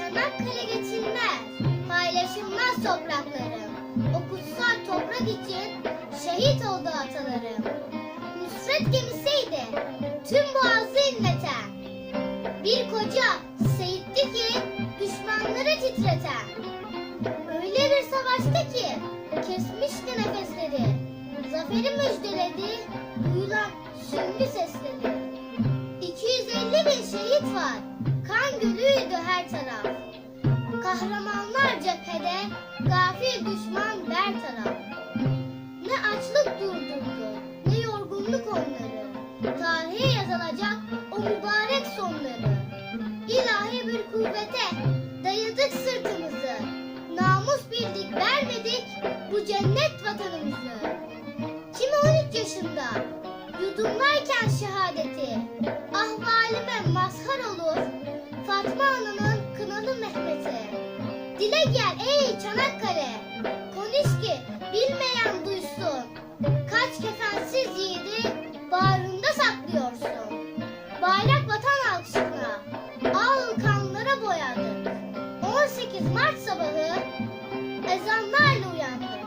ele geçilmez, paylaşılmaz topraklarım. O kutsal toprak için şehit oldu atalarım. Nusret gemisiydi, tüm boğazı inleten. Bir koca Seyit'ti ki düşmanları titreten. Öyle bir savaştı ki kesmişti nefesleri. Zaferi müjdeledi duyulan sümbü sesleri. 250 bin şehit var. Kahramanlar cephede, gafil düşman bertaraf. Ne açlık durdurdu, ne yorgunluk onları. Tarihe yazılacak o mübarek sonları. İlahi bir kuvvete dayadık sırtımızı. Namus bildik vermedik bu cennet vatanımızı. Kimi 13 yaşında yudumlarken şehadeti ahvalime mazhar olur Fatma Ana'nın. Dile gel ey Çanakkale konuş ki bilmeyen duysun. Kaç kefensiz yiğidi bağrında saklıyorsun. Bayrak vatan aşkına al kanlara boyadık. 18 Mart sabahı ezanlarla uyandık.